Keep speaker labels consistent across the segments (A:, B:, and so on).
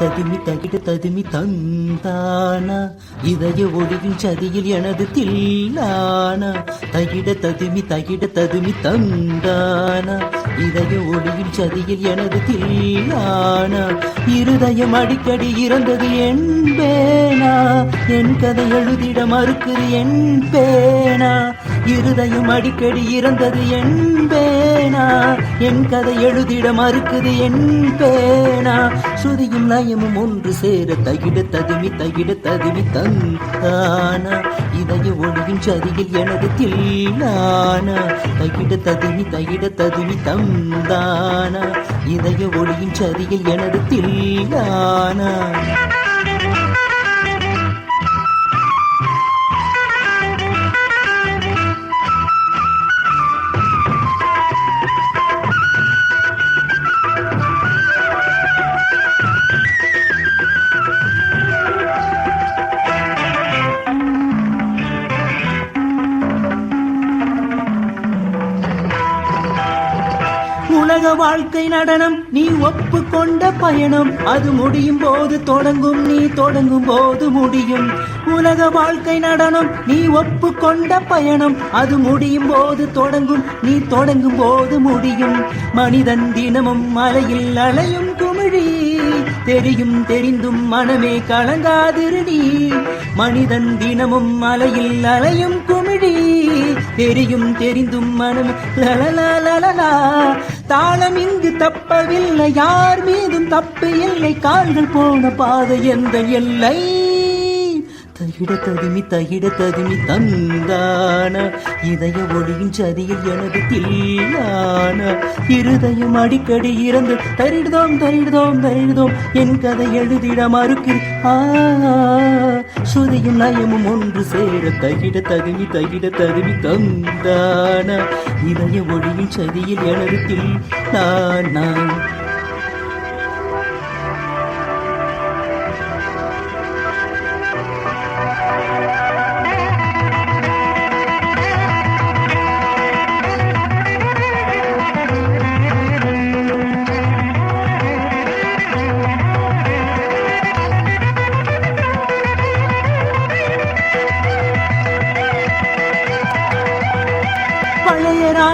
A: ததுமி தகிடு ததுமி தந்தானா இதய ஒளியின் சதியில் எனது தில்லானா தகிட ததுமி தகிட ததுமி தந்தானா இதய ஒளியின் சதியில் எனது தில்லானா இருதயம் அடிக்கடி இறந்தது என் பேனா என் கதை எழுதிட மறுக்குது என் பேனா இருதயம் அடிக்கடி இறந்தது என் பேனா என் கதை எழுதிட மறுக்குது என் பேனா சுதியும் லயமும் ஒன்று சேர தகிட ததுமி தகிட ததுமி தந்தானா. இதய ஒளியின் சதியில் எனது தில்லானா? தகிட ததுமி தகிட ததுமி தந்தானா? இதய ஒளியின் சதியில் எனது தில்லானா? உலக வாழ்க்கை நடனம். நீ ஒப்புக்கொண்ட பயணம். அது முடியும் போது தொடங்கும். நீ தொடங்கும் போது முடியும். உலக வாழ்க்கை நடனம். நீ ஒப்புக்கொண்ட பயணம். அது முடியும் போது தொடங்கும். நீ தொடங்கும் போது முடியும். மனிதன் தினமும் மலையில் அலையும் குமிழி. தெரியும் தெரிந்தும் மனமே கலங்காதிருடி. மனிதன் தினமும் மலையில் அலையும் குமிழி. தெரியும் தெரிந்தும் மனமே லலலா தாளம் இங்கு தப்பவில்லை. யார் மீதும் தப்பு இல்லை. கால்கள் போன பாதை எந்த எல்லை? தகிட ததுமி தகிட ததுமி தந்தான இதய ஒளியின் சதியில் எனது தில்லான. இருதயம் அடிக்கடி இறந்து தரிடுதோம் தரிடுதோம் தரிடுதோம். என் கதை எழுதிட மறுக்கு ஆ. சுதியும் நயமும் ஒன்று சேர தகிட ததுமி தகிட ததுமி தந்தான. இதய ஒளியின் சதியில் எனது தில்லானா. நான்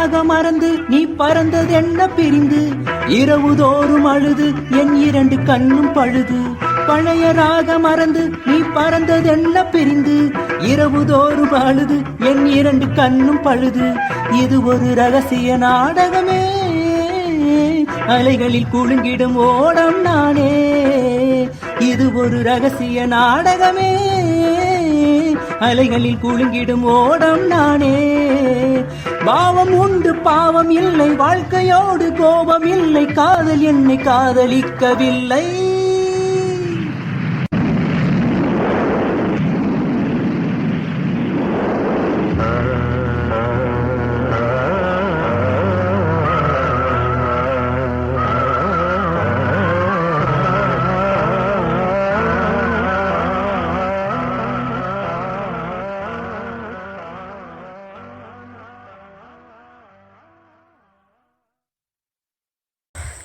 A: உலக மறந்து நீ பறந்தது என்ன பிரிந்து? இரவு தோறும் அழுது என் இரண்டு கண்ணும் பழுது. பழைய ராக மறந்து நீ பறந்தது என்ன பிரிந்து? இரவு தோறும் அழுது என் இரண்டு கண்ணும் பழுது. இது ஒரு ரகசிய நாடகமே. அலைகளில் குலுங்கிடும் ஓடம் நானே. இது ஒரு ரகசிய நாடகமே. அலைகளில் குலுங்கிடும் ஓடம் நானே. பாவம் உண்டு பாவம் இல்லை வாழ்க்கையோடு கோபம் இல்லை காதல் என்னை காதலிக்கவில்லை.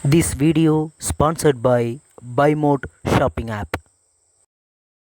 A: This video sponsored by Buy Mode shopping app.